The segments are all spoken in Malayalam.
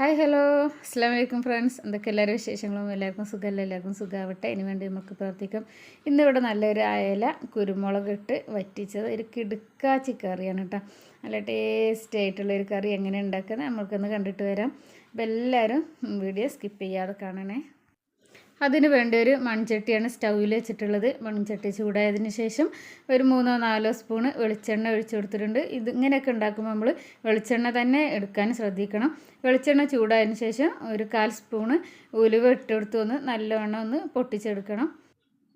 Hi hello. അസ്സാം വലൈക്കും ഫ്രണ്ട്സ്. എന്തൊക്കെ എല്ലാവരും വിശേഷങ്ങളും? എല്ലാവർക്കും സുഖമല്ല? എല്ലാവർക്കും സുഖമാവട്ടെ. ഇനി വേണ്ടി നമുക്ക് പ്രാർത്ഥിക്കാം. ഇന്നിവിടെ നല്ലൊരു അയല കുരുമുളക് ഇട്ട് വറ്റിച്ചത് ഒരു കിടുക്കാച്ചി കറിയാണ് കേട്ടോ. നല്ല ടേസ്റ്റി ആയിട്ടുള്ളൊരു കറി. എങ്ങനെ ഉണ്ടാക്കുന്നത് നമ്മൾക്കൊന്ന് കണ്ടിട്ട് വരാം. അപ്പോൾ എല്ലാവരും വീഡിയോ സ്കിപ്പ് ചെയ്യാതെ കാണണേ. അതിന് വേണ്ടി ഒരു മൺചട്ടിയാണ് സ്റ്റൗവിൽ വെച്ചിട്ടുള്ളത്. മൺചട്ടി ചൂടായതിന് ശേഷം ഒരു മൂന്നോ നാലോ സ്പൂണ് വെളിച്ചെണ്ണ ഒഴിച്ചു കൊടുത്തിട്ടുണ്ട്. ഇത് ഇങ്ങനെയൊക്കെ ഉണ്ടാക്കുമ്പോൾ നമ്മൾ വെളിച്ചെണ്ണ തന്നെ എടുക്കാൻ ശ്രദ്ധിക്കണം. വെളിച്ചെണ്ണ ചൂടായതിന് ശേഷം ഒരു കാൽ സ്പൂണ് ഉലുവ ഇട്ടെടുത്ത് ഒന്ന് നല്ലവണ്ണം ഒന്ന് പൊട്ടിച്ചെടുക്കണം.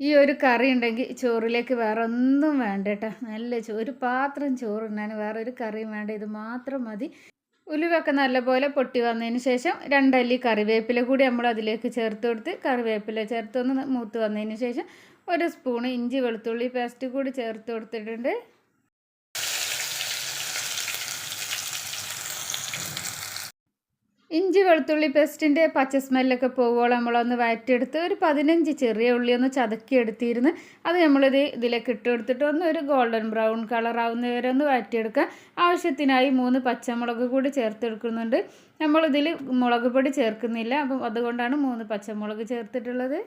ഈ ഒരു കറി ഉണ്ടെങ്കിൽ ചോറിലേക്ക് വേറെ ഒന്നും വേണ്ട കേട്ടോ. നല്ല ഒരു പാത്രം ചോറുണ്ടാൻ വേറെ ഒരു കറിയും വേണ്ട. ഇത് മാത്രം മതി. ഉലുവൊക്കെ നല്ലപോലെ പൊട്ടി വന്നതിന് ശേഷം രണ്ടല്ലി കറിവേപ്പില കൂടി നമ്മൾ അതിലേക്ക് ചേർത്ത് കൊടുത്ത് കറിവേപ്പില ചേർത്ത് ഒന്ന് മൂത്ത് വന്നതിന് ശേഷം ഒരു സ്പൂൺ ഇഞ്ചി വെളുത്തുള്ളി പേസ്റ്റ് കൂടി ചേർത്ത് കൊടുത്തിട്ടുണ്ട്. ഇഞ്ചി വെളുത്തുള്ളി പേസ്റ്റിന്റെ പച്ച സ്മെല്ലൊക്കെ പോകുമ്പോൾ നമ്മളൊന്ന് വയറ്റിയെടുത്ത് ഒരു പതിനഞ്ച് ചെറിയ ഉള്ളി ഒന്ന് ചതക്കി എടുത്തിരുന്ന് അത് നമ്മളിത് ഇതിലേക്ക് ഇട്ട് കൊടുത്തിട്ട് ഒന്ന് ഒരു ഗോൾഡൻ ബ്രൗൺ കളർ ആവുന്നവരെ ഒന്ന് വയറ്റിയെടുക്കുക. ആവശ്യത്തിനായി മൂന്ന് പച്ചമുളക് കൂടി ചേർത്തെടുക്കുന്നുണ്ട്. നമ്മളിതിൽ മുളക് പൊടി ചേർക്കുന്നില്ല. അപ്പം അതുകൊണ്ടാണ് മൂന്ന് പച്ചമുളക് ചേർത്തിട്ടുള്ളത്.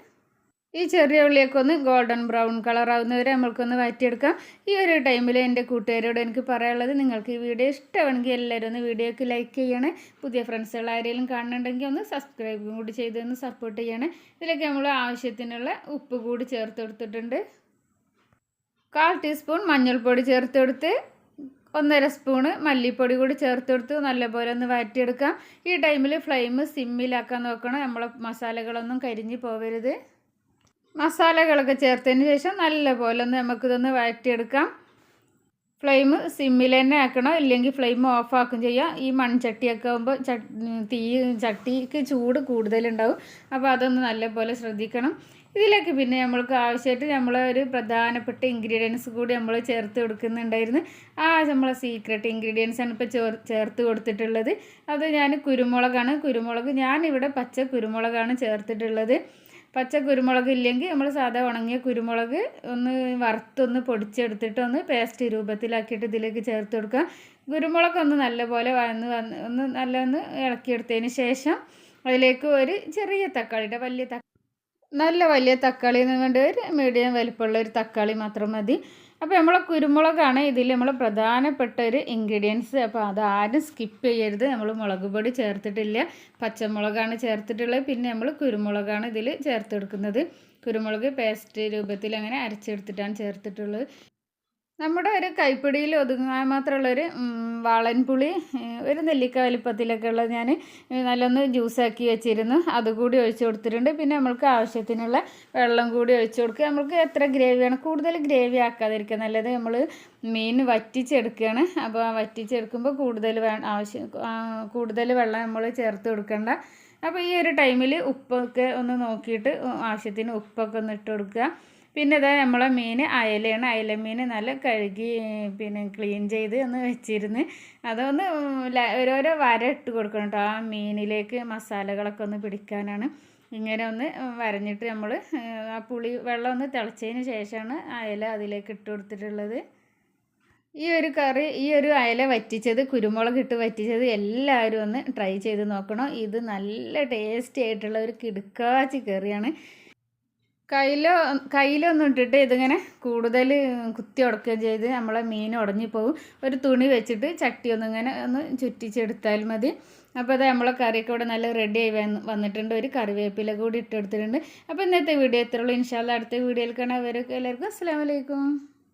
ഈ ചെറിയ ഉള്ളിയൊക്കെ ഒന്ന് ഗോൾഡൻ ബ്രൗൺ കളർ ആവുന്നവരെ നമ്മൾക്കൊന്ന് വഴറ്റിയെടുക്കാം. ഈ ഒരു ടൈമിൽ എന്റെ കൂട്ടുകാരോട് എനിക്ക് പറയാനുള്ളത് നിങ്ങൾക്ക് ഈ വീഡിയോ ഇഷ്ടമാണെങ്കിൽ എല്ലാവരും ഒന്ന് വീഡിയോക്ക് ലൈക്ക് ചെയ്യണേ. പുതിയ ഫ്രണ്ട്സുകൾ ആരെങ്കിലും കാണുന്നുണ്ടെങ്കിൽ ഒന്ന് സബ്സ്ക്രൈബും കൂടി ചെയ്തൊന്ന് സപ്പോർട്ട് ചെയ്യണേ. ഇതിലേക്ക് നമ്മൾ ആവശ്യത്തിനുള്ള ഉപ്പ് കൂടി ചേർത്ത് കൊടുത്തിട്ടുണ്ട്. കാൽ ടീസ്പൂൺ മഞ്ഞൾപ്പൊടി ചേർത്ത് കൊടുത്ത് ഒന്നര സ്പൂണ് മല്ലിപ്പൊടി കൂടി ചേർത്ത് കൊടുത്ത് നല്ലപോലെ ഒന്ന് വഴറ്റിയെടുക്കാം. ഈ ടൈമിൽ ഫ്ലെയിം സിമ്മിലാക്കാൻ നോക്കണം. നമ്മളെ മസാലകളൊന്നും കരിഞ്ഞ് പോകരുത് മസാലകളൊക്കെ ചേർത്തതിന് ശേഷം നല്ലപോലെ ഒന്ന് നമുക്കിതൊന്ന് വഴറ്റിയെടുക്കാം. ഫ്ലെയിം സിമ്മിൽ തന്നെ ആക്കണം. ഇല്ലെങ്കിൽ ഫ്ലെയിം ഓഫ് ആക്കും ചെയ്യാം. ഈ മൺചട്ടിയൊക്കെ ആകുമ്പോൾ തീ ചട്ടിക്ക് ചൂട് കൂടുതലുണ്ടാവും. അപ്പോൾ അതൊന്ന് നല്ലപോലെ ശ്രദ്ധിക്കണം. ഇതിലേക്ക് പിന്നെ നമ്മൾക്ക് ആവശ്യമായിട്ട് നമ്മൾ ഒരു പ്രധാനപ്പെട്ട ഇൻഗ്രീഡിയൻസ് കൂടി നമ്മൾ ചേർത്ത് കൊടുക്കുന്നുണ്ടായിരുന്നു. ആ നമ്മളെ സീക്രട്ട് ഇൻഗ്രീഡിയൻസ് ആണ് ഇപ്പോൾ ചേർത്ത് കൊടുത്തിട്ടുള്ളത്. അത് ഞാൻ കുരുമുളകാണ്. കുരുമുളക് ഞാനിവിടെ പച്ച കുരുമുളകാണ് ചേർത്തിട്ടുള്ളത്. പച്ച കുരുമുളക് ഇല്ലെങ്കിൽ നമ്മൾ സാധാ ഉണങ്ങിയ കുരുമുളക് ഒന്ന് വറുത്തൊന്ന് പൊടിച്ചെടുത്തിട്ട് ഒന്ന് പേസ്റ്റ് രൂപത്തിലാക്കിയിട്ട് ഇതിലേക്ക് ചേർത്ത് കൊടുക്കുക. കുരുമുളക് ഒന്ന് നല്ലപോലെ വന്ന് വന്ന് ഒന്ന് നല്ല ഒന്ന് ഇളക്കിയെടുത്തതിന് ശേഷം അതിലേക്ക് ഒരു ചെറിയ തക്കാളിയുടെ വലിയ തക്കാളി നല്ല വലിയ തക്കാളി എന്ന് വേണ്ട ഒരു മീഡിയം വലിപ്പമുള്ള ഒരു തക്കാളി മാത്രം മതി. അപ്പോൾ നമ്മളെ കുരുമുളകാണ് ഇതിൽ നമ്മൾ പ്രധാനപ്പെട്ട ഒരു ഇൻഗ്രീഡിയൻസ് അപ്പോൾ അതാരും സ്കിപ്പ് ചെയ്യരുത്. നമ്മൾ മുളക് പൊടി ചേർത്തിട്ടില്ല. പച്ചമുളകാണ് ചേർത്തിട്ടുള്ളത്. പിന്നെ നമ്മൾ കുരുമുളകാണ് ഇതിൽ ചേർത്തെടുക്കുന്നത്. കുരുമുളക് പേസ്റ്റ് രൂപത്തിൽ അങ്ങനെ അരച്ചെടുത്തിട്ടാണ് ചേർത്തിട്ടുള്ളത്. നമ്മുടെ ഒരു കൈപ്പിടിയിൽ ഒതുങ്ങാൻ മാത്രമുള്ളൊരു വാളൻപുളി ഒരു നെല്ലിക്ക വലിപ്പത്തിലൊക്കെ ഉള്ളത് ഞാൻ നല്ലൊന്ന് ജ്യൂസാക്കി വെച്ചിരുന്നു. അതുകൂടി ഒഴിച്ചു കൊടുത്തിട്ടുണ്ട്. പിന്നെ നമ്മൾക്ക് ആവശ്യത്തിനുള്ള വെള്ളം കൂടി ഒഴിച്ചു കൊടുക്കുക. നമ്മൾക്ക് എത്ര ഗ്രേവിയാണ് കൂടുതൽ ഗ്രേവി ആക്കാതിരിക്കുക. നല്ലത് നമ്മൾ മീൻ വറ്റിച്ചെടുക്കുകയാണ്. അപ്പോൾ വറ്റിച്ചെടുക്കുമ്പോൾ കൂടുതൽ ആവശ്യം കൂടുതൽ വെള്ളം നമ്മൾ ചേർത്ത് കൊടുക്കേണ്ട. അപ്പോൾ ഈ ഒരു ടൈമിൽ ഉപ്പൊക്കെ ഒന്ന് നോക്കിയിട്ട് ആവശ്യത്തിന് ഉപ്പൊക്കെ ഒന്ന് ഇട്ട് കൊടുക്കുക. പിന്നെ ഇതാ നമ്മളെ മീൻ അയലയാണ്. അയല മീൻ നല്ല കഴുകി പിന്നെ ക്ലീൻ ചെയ്ത് ഒന്ന് വെച്ചിരുന്ന്. അതൊന്ന് ഓരോരോ വര ഇട്ട് കൊടുക്കണം കേട്ടോ ആ മീനിലേക്ക് മസാലകളൊക്കെ ഒന്ന് പിടിക്കാനാണ്. ഇങ്ങനെ ഒന്ന് വരഞ്ഞിട്ട് നമ്മൾ ആ പുളി വെള്ളം ഒന്ന് തിളച്ചതിന് ശേഷമാണ് അയല അതിലേക്ക് ഇട്ട് കൊടുത്തിട്ടുള്ളത്. ഈ ഒരു കറി ഈ ഒരു അയല വറ്റിച്ചത് കുരുമുളക് ഇട്ട് വറ്റിച്ചത് എല്ലാവരും ഒന്ന് ട്രൈ ചെയ്ത് നോക്കണം. ഇത് നല്ല ടേസ്റ്റി ആയിട്ടുള്ള ഒരു കിടുക്കാച്ചി കറിയാണ്. കയ്യിലോ കയ്യിലൊന്നും ഇട്ടിട്ട് ഇതിങ്ങനെ കൂടുതൽ കുത്തി ഉടക്കുകയും ചെയ്ത് നമ്മളെ മീൻ ഉടഞ്ഞു പോകും ഒരു തുണി വെച്ചിട്ട് ചട്ടി ഒന്നും ഒന്നിങ്ങനെ ഒന്ന് ചുറ്റിച്ചെടുത്താൽ മതി. അപ്പോൾ അത് നമ്മളെ കറിയൊക്കെ ഇവിടെ നല്ല റെഡി ആയി വന്നിട്ടുണ്ട്. ഒരു കറിവേപ്പില കൂടി ഇട്ടെടുത്തിട്ടുണ്ട് അപ്പോൾ ഇന്നത്തെ വീഡിയോ എത്രയുള്ളൂ ഇൻഷാല്ല അടുത്ത വീഡിയോയിൽ കാണാൻ അവരൊക്കെ എല്ലാവർക്കും അസ്സാം വലൈക്കും